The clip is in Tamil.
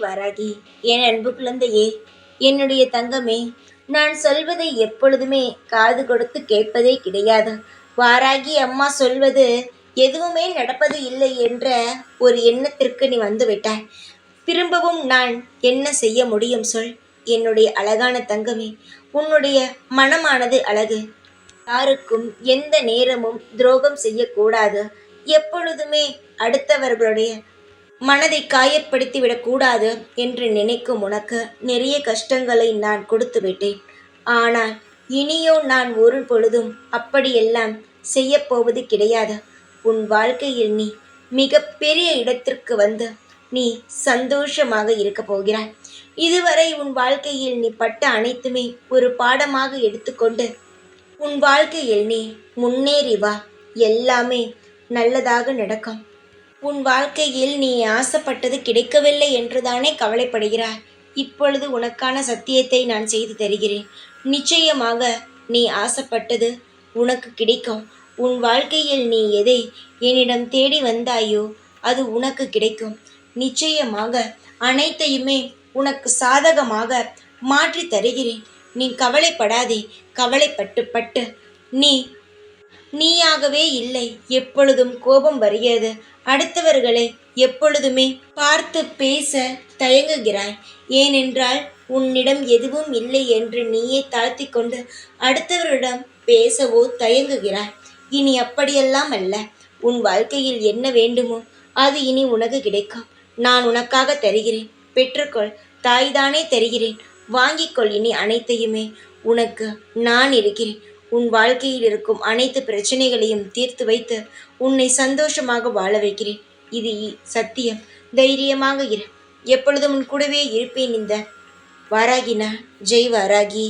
வராகி என் அன்பு குழந்தையே. என்னுடைய தங்கமே நான் சொல்வதை எப்பொழுதுமே காது கொடுத்து கேட்பதே கிடையாது. வாராகி அம்மா சொல்வது எதுவுமே நடப்பது இல்லை என்ற ஒரு எண்ணத்திற்கு நீ வந்து விட்டாய். திரும்பவும் நான் என்ன செய்ய முடியும் சொல் என்னுடைய அழகான தங்கமே. உன்னுடைய மனமானது அழகு. யாருக்கும் எந்த நேரமும் துரோகம் செய்யக்கூடாது. எப்பொழுதுமே அடுத்தவர்களுடைய மனதை காயப்படுத்தி விடக்கூடாது என்று நினைக்கும் உனக்கு நிறைய கஷ்டங்களை நான் கொடுத்து விட்டேன். ஆனால் இனியோ நான் ஒரு பொழுதும் அப்படியெல்லாம் செய்யப்போவது கிடையாது. உன் வாழ்க்கையில் நீ மிக பெரிய இடத்திற்கு வந்து நீ சந்தோஷமாக இருக்க போகிறாய். இதுவரை உன் வாழ்க்கையில் நீ பட்ட அனைத்துமே ஒரு பாடமாக எடுத்துக்கொண்டு உன் வாழ்க்கையில் நீ முன்னேறி வா. எல்லாமே நல்லதாக நடக்கும். உன் வாழ்க்கையில் நீ ஆசைப்பட்டது கிடைக்கவில்லை என்றுதானே கவலைப்படுகிறாய்? இப்பொழுது உனக்கான சத்தியத்தை நான் செய்து தருகிறேன். நிச்சயமாக நீ ஆசைப்பட்டது உனக்கு கிடைக்கும். உன் வாழ்க்கையில் நீ எதை என்னிடம் தேடி வந்தாயோ அது உனக்கு கிடைக்கும். நிச்சயமாக அனைத்தையுமே உனக்கு சாதகமாக மாற்றி தருகிறேன். நீ கவலைப்படாதே கவலைப்பட்டு பட்டு நீ நீயாகவே இல்லை. எப்பொழுதும் கோபம் வருகிறது. அடுத்தவர்களை எப்பொழுதுமே பார்த்து பேச தயங்குகிறாய். ஏனென்றால் உன்னிடம் எதுவும் இல்லை என்று நீயே தாழ்த்தி கொண்டு அடுத்தவரிடம் பேசவோ தயங்குகிறாய். இனி அப்படியெல்லாம் அல்ல. உன் வாழ்க்கையில் என்ன வேண்டுமோ அது இனி உனக்கு கிடைக்கும். நான் உனக்காக தருகிறேன். பெற்றுக்கொள். தாய்தானே தருகிறேன். வாங்கிக்கொள் இனி அனைத்தையுமே. உனக்கு நான் இருக்கிறேன். உன் வாழ்க்கையில் இருக்கும் அனைத்து பிரச்சனைகளையும் தீர்த்து வைத்து உன்னை சந்தோஷமாக வாழ வைக்கிறேன். இது சத்தியம். தைரியமாக இரு. எப்பொழுதும் உன் கூடவே இருப்பேன் இந்த. வாராகினா ஜெய் வாராகி.